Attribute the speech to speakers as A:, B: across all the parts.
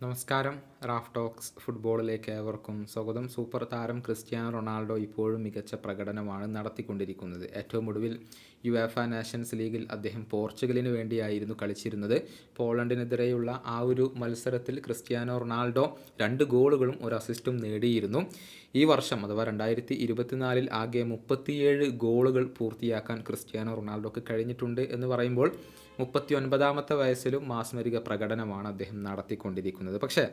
A: Namaskaram Raf talks ഫുട്ബോളിലേക്ക് ഏവർക്കും സ്വാഗതം. സൂപ്പർ താരം ക്രിസ്ത്യാനോ റൊണാൾഡോ ഇപ്പോഴും മികച്ച പ്രകടനമാണ് നടത്തിക്കൊണ്ടിരിക്കുന്നത്. ഏറ്റവും ഒടുവിൽ യുവേഫ നാഷൻസ് ലീഗിൽ അദ്ദേഹം പോർച്ചുഗലിന് വേണ്ടിയായിരുന്നു കളിച്ചിരുന്നത്. പോളണ്ടിനെതിരെയുള്ള ആ ഒരു മത്സരത്തിൽ ക്രിസ്ത്യാനോ റൊണാൾഡോ രണ്ട് ഗോളുകളും ഒരു അസിസ്റ്റും നേടിയിരുന്നു. ഈ വർഷം അഥവാ രണ്ടായിരത്തി ഇരുപത്തിനാലിൽ ആകെ മുപ്പത്തിയേഴ് ഗോളുകൾ പൂർത്തിയാക്കാൻ ക്രിസ്ത്യാനോ റൊണാൾഡോക്ക് കഴിഞ്ഞിട്ടുണ്ട് എന്ന് പറയുമ്പോൾ മുപ്പത്തി ഒൻപതാമത്തെ വയസ്സിലും മാസ്മരിക പ്രകടനമാണ് അദ്ദേഹം നടത്തിക്കൊണ്ടിരിക്കുന്നത്. പക്ഷേ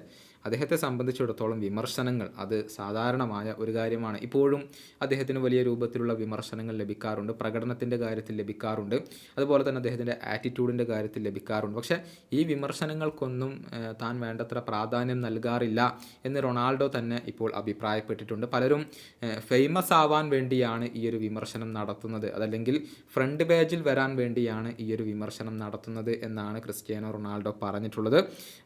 A: അദ്ദേഹത്തെ സംബന്ധിച്ചിടത്തോളം വിമർശനങ്ങൾ അത് സാധാരണമായ ഒരു കാര്യമാണ്. ഇപ്പോഴും അദ്ദേഹത്തിന് വലിയ രൂപത്തിലുള്ള വിമർശനങ്ങൾ ലഭിക്കാറുണ്ട് പ്രകടനത്തിന്റെ കാര്യത്തിൽ ലഭിക്കാറുണ്ട് അതുപോലെ തന്നെ അദ്ദേഹത്തിന്റെ ആറ്റിറ്റ്യൂഡിന്റെ കാര്യത്തിൽ ലഭിക്കാറുണ്ട്. പക്ഷേ ഈ വിമർശനങ്ങൾക്കൊന്നും താൻ വേണ്ടത്ര പ്രാധാന്യം നൽകാറില്ല എന്ന് റൊണാൾഡോ തന്നെ ഇപ്പോൾ അഭിപ്രായപ്പെട്ടിട്ടുണ്ട്. പലരും ഫേമസ് ആവാൻ വേണ്ടിയാണ് ഈ ഒരു വിമർശനം നടത്തുന്നത്. അതല്ലെങ്കിൽ ഫ്രണ്ട് പേജിൽ വരാൻ വേണ്ടിയാണ് ഈ ഒരു വിമർശനം നടത്തുന്നത് എന്നാണ് ക്രിസ്ത്യാനോ റൊണാൾഡോ പറഞ്ഞിട്ടുള്ളത്.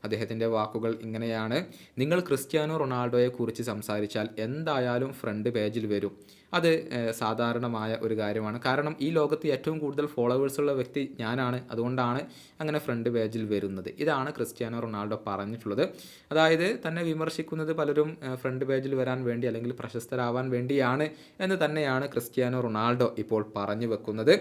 A: അദ്ദേഹത്തിന്റെ വാക്കുകൾ ഇങ്ങനെയാണ്. നിങ്ങൾ ക്രിസ്ത്യാനോ റൊണാൾഡോയെക്കുറിച്ച് സംസാരിച്ചാൽ എന്തായാലും ഫ്രണ്ട് പേജിൽ വരും. അത് സാധാരണമായ ഒരു കാര്യമാണ്. കാരണം ഈ ലോകത്ത് ഏറ്റവും കൂടുതൽ ഫോളോവേഴ്സ് ഉള്ള വ്യക്തി ഞാനാണ്. അതുകൊണ്ടാണ് അങ്ങനെ ഫ്രണ്ട് പേജിൽ വരുന്നത്. ഇതാണ് ക്രിസ്ത്യാനോ റൊണാൾഡോ പറഞ്ഞിട്ടുള്ളത്. അതായത് തന്നെ വിമർശിക്കുന്നത് പലരും ഫ്രണ്ട് പേജിൽ വരാൻ വേണ്ടി അല്ലെങ്കിൽ പ്രശസ്തരാവാൻ വേണ്ടിയാണ് എന്ന് തന്നെയാണ് ക്രിസ്ത്യാനോ റൊണാൾഡോ ഇപ്പോൾ പറഞ്ഞു വെക്കുന്നത്.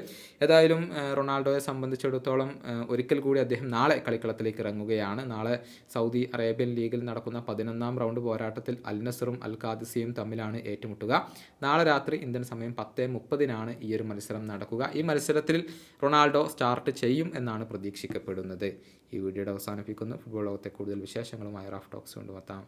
A: ഏതായാലും റൊണാൾഡോയെ സംബന്ധിച്ചിടത്തോളം ഒരിക്കൽ കൂടി അദ്ദേഹം നാളെ കളിക്കളത്തിലേക്ക് ഇറങ്ങുകയാണ്. നാളെ സൗദി അറേബ്യൻ ലീഗിൽ നടക്കുന്ന പതിനൊന്നാം റൗണ്ട് പോരാട്ടത്തിൽ അൽ നസറും അൽ ഖാദിസിയും തമ്മിലാണ് ഏറ്റുമുട്ടുക. നാളെ രാത്രി ഇന്ത്യൻ സമയം പത്ത് മുപ്പതിനാണ് ഈ ഒരു മത്സരം നടക്കുക. ഈ മത്സരത്തിൽ റൊണാൾഡോ സ്റ്റാർട്ട് ചെയ്യും എന്നാണ് പ്രതീക്ഷിക്കപ്പെടുന്നത്. ഈ വീഡിയോയുടെ അവസാനിപ്പിക്കുന്നു. ഫുട്ബോൾ ലോകത്തെ കൂടുതൽ വിശേഷങ്ങളുമായി റാഫ് ടോക്സ് കൊണ്ടുവത്താം.